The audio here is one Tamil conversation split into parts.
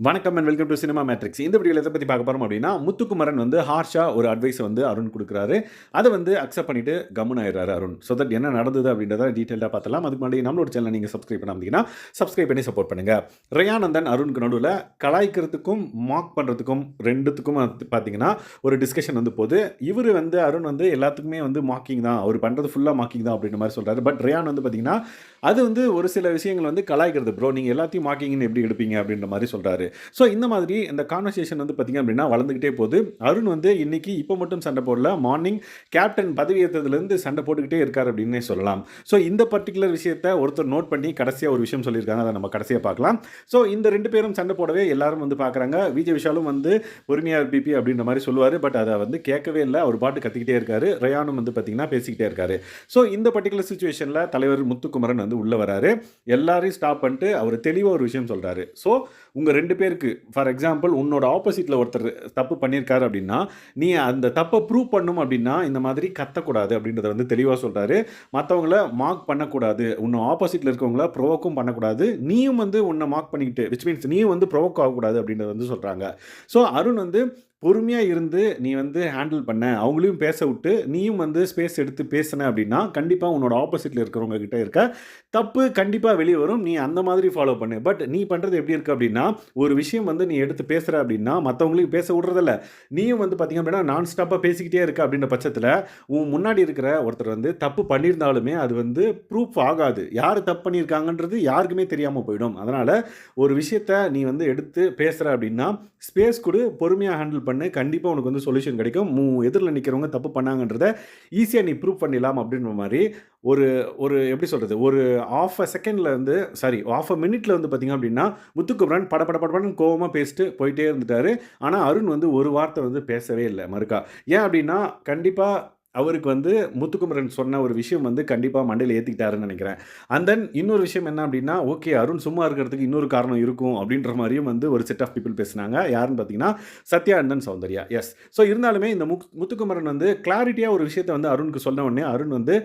வணக்கம் and welcome to cinema matrix இந்த வீடியோவில் எதை பற்றி பார்க்க போகிறோம் அப்படின்னா முத்துக்குமரன் வந்து ஹார்ஷா ஒரு அட்வைஸை வந்து அருண் கொடுக்குறாரு. அதை வந்து அக்செப்ட் பண்ணிட்டு கம்முன் ஆயிடுறாரு அருண். ஸோ தட் என்ன நடந்தது அப்படின்றத டீட்டெயிலாக பார்த்தலாம் அதுக்கு முன்னாடி நம்மளோட சேனல் நீங்கள் சப்ஸ்கிரைப் பண்ணாமீங்கன்னா சப்ஸ்கிரைப் பண்ணி சப்போர்ட் பண்ணுங்கள் ரயானந்தன் அருணுக்கு நடுவில் கலாய்க்கிறதுக்கும் மாக் பண்ணுறதுக்கும் ரெண்டுத்துக்கும் பார்த்தீங்கன்னா ஒரு டிஸ்கஷன் வந்து போகுது இவர் வந்து அருண் வந்து எல்லாத்துக்குமே வந்து மாக்கிங் தான். அவர் பண்ணுறது ஃபுல்லாக மாக்கிங் தான் அப்படின்ற மாதிரி சொல்கிறாரு பட் ரயான் வந்து பார்த்தீங்கன்னா அது வந்து ஒரு சில விஷயங்கள் வந்து கலாய்க்கிறது. ப்ரோ நீங்கள் எல்லாத்தையும் மார்க்கிங்னு எப்படி எடுப்பீங்க அப்படின்ற மாதிரி சொல்கிறாரு ஸோ இந்த மாதிரி இந்த கான்வர்சேஷன் வந்து பார்த்திங்க அப்படின்னா வளர்ந்துக்கிட்டே போகுது. அருண் வந்து இன்னைக்கு இப்போ மட்டும் சண்டை போடல. மார்னிங் கேப்டன் பதவி ஏற்றதுலேருந்து சண்டை போட்டுக்கிட்டே இருக்கார் அப்படின்னே சொல்லலாம். ஸோ இந்த பர்டிகுலர் விஷயத்தை ஒருத்தர் நோட் பண்ணி கடைசியாக ஒரு விஷயம் சொல்லியிருக்காங்க. அதை நம்ம கடைசியாக பார்க்கலாம். ஸோ இந்த ரெண்டு பேரும் சண்டை போடவே எல்லாரும் வந்து பார்க்குறாங்க விஜய் விஷாலும் வந்து பொறுமையாக பிபி அப்படின்ற மாதிரி சொல்லுவார். பட் அதை வந்து கேட்கவே இல்லை. அவர் பாட்டு கத்திக்கிட்டே இருக்காரு. ரயானும் வந்து பார்த்திங்கன்னா பேசிக்கிட்டே இருக்காரு. ஸோ இந்த பர்டிகுலர் சுச்சுவேஷனில் தலைவர் முத்துக்குமரன் வந்து உள்ளே வராரு. எல்லாரையும் ஸ்டாப் பண்ணிட்டு அவர் தெளிவாக ஒரு விஷயம் சொல்கிறாரு ஸோ உங்கள் ரெண்டு பேருக்கு. ஃபார் எக்ஸாம்பிள் உன்னோட ஆப்போசிட்டில் ஒருத்தர் தப்பு பண்ணியிருக்காரு அப்படின்னா நீ அந்த தப்பை ப்ரூவ் பண்ணும் அப்படின்னா இந்த மாதிரி கத்தக்கூடாது அப்படின்றத வந்து தெளிவாக சொல்கிறாரு மற்றவங்கள மார்க் பண்ணக்கூடாது. உன்னை ஆப்போசிட்டில் இருக்கவங்கள ப்ரொவோக்கும் பண்ணக்கூடாது. நீயும் வந்து உன்னை மார்க் பண்ணிக்கிட்டு விச் மீன்ஸ் நீயும் வந்து ப்ரொவோக் ஆகக்கூடாது அப்படின்றத வந்து சொல்கிறாங்க ஸோ அருண் வந்து பொறுமையாக இருந்து நீ வந்து ஹேண்டில் பண்ண அவங்களையும் பேச விட்டு நீயும் வந்து ஸ்பேஸ் எடுத்து பேசின அப்படின்னா கண்டிப்பாக உன்னோட ஆப்போசிட்டில் இருக்கிறவங்க கிட்ட இருக்க தப்பு கண்டிப்பாக வெளியே வரும். நீ அந்த மாதிரி ஃபாலோ பண்ணு. பட் நீ பண்ணுறது எப்படி இருக்குது அப்படின்னா ஒரு விஷயம் வந்து நீ எடுத்து பேசுகிற அப்படின்னா மற்றவங்களையும் பேச விடுறதில்ல நீயும் வந்து பார்த்திங்க அப்படின்னா நான் ஸ்டாப்பாக பேசிக்கிட்டே இருக்க அப்படின்ற பட்சத்தில் உன் முன்னாடி இருக்கிற ஒருத்தர் வந்து தப்பு பண்ணியிருந்தாலுமே அது வந்து ப்ரூஃப் ஆகாது. யார் தப்பு பண்ணியிருக்காங்கன்றது யாருக்குமே தெரியாமல் போயிடும். அதனால் ஒரு விஷயத்த நீ வந்து எடுத்து பேசுகிற அப்படின்னா ஸ்பேஸ் கொடு பொறுமையாக ஹேண்டில் பண்ணு. கண்டிப்பாக உனக்கு வந்து சொல்யூஷன் கிடைக்கும். மூ எதிரில் நிற்கிறவங்க தப்பு பண்ணாங்கன்றத ஈஸியாக நீ ப்ரூவ் பண்ணிடலாம் அப்படின்ற மாதிரி ஒரு ஒரு எப்படி சொல்கிறது ஒரு ஆஃப் அ செகண்டில் வந்து சாரி ஆஃப் அ மினிட்ல வந்து பார்த்திங்க அப்படின்னா முத்துக்குமரன் பட பட படப்படன்னு கோவமாக பேசிட்டு போயிட்டே இருந்துட்டாரு. ஆனால் அருண் வந்து ஒரு வார்த்தை வந்து பேசவே இல்லை மறுக்கா. ஏன் அப்படின்னா கண்டிப்பாக அவருக்கு வந்து முத்துக்குமரன் சொன்ன ஒரு விஷயம் வந்து கண்டிப்பாக மண்டையில் ஏற்றிக்கிட்டாருன்னு நினைக்கிறேன். அண்ட் தென் இன்னொரு விஷயம் என்ன அப்படின்னா ஓகே அருண் சும்மா இருக்கிறதுக்கு இன்னொரு காரணம் இருக்கும் அப்படின்ற மாதிரியும் வந்து ஒரு செட் ஆஃப் பீப்புள் பேசினாங்க. யாருன்னு பார்த்தீங்கன்னா Sathya and then Soundarya. Yes so இருந்தாலுமே இந்த முக் முத்துக்குமரன் வந்து கிளாரிட்டியாக ஒரு விஷயத்தை வந்து அருணுக்கு சொன்ன உடனே அருண் வந்து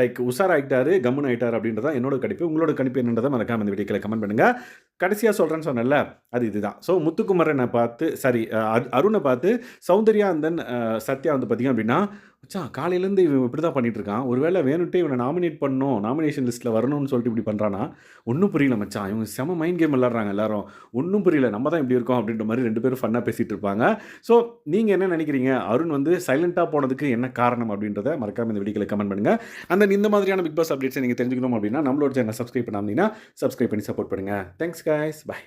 லைக் உஷாராயிட்டாரு கம்முன் ஆயிட்டார் அப்படின்றதான் என்னோட கணிப்பு. உங்களோட கணிப்பு என்னன்றதை மறக்காம இந்த வீடியோக்கில் கமெண்ட் பண்ணுங்கள் கடைசியாக சொல்கிறேன்னு சொன்னேன்ல அது இதுதான். ஸோ முத்துக்குமரனை பார்த்து சாரி அருணை பார்த்து சௌந்தர்யா அந்த சத்யா வந்து பார்த்திங்க அப்படின்னா மச்சா காலையிலேருந்து இவன் இப்படி தான் பண்ணிகிட்டு இருக்கான். ஒருவேளை வேணுட்டே இவனை நாமினேட் பண்ணணும் நாமினேஷன் லிஸ்ட்டில் வரணும்னு சொல்லிட்டு இப்படி பண்ணுறானா ஒன்றும் புரியல மச்சான். இவங்க செம மைண்ட் கேம் விளாட்றாங்க எல்லாரும். ஒன்றும் புரியல. நம்ம தான் இப்படி இருக்கோம் அப்படின்ற மாதிரி ரெண்டு பேரும் ஃபன்னாக பேசிகிட்டு இருப்பாங்க. ஸோ நீங்கள் என்ன நினைக்கிறீங்க? அருண் வந்து சைலண்ட்டாக போனதுக்கு என்ன காரணம் அப்படின்றத மறக்காம இந்த வீடியோவில் கமெண்ட் பண்ணுங்கள் அந்த இந்த மாதிரியான பிக் பாஸ் அப்டேட்ஸை நீங்கள் தெரிஞ்சுக்கணும் அப்படின்னா நம்மளோட சேனல் சப்ஸ்கிரைப் பண்ணாமல் சப்ஸ்கிரைப் பண்ணி சப்போர்ட் பண்ணுங்கள் தேங்க்ஸ் guys. Bye.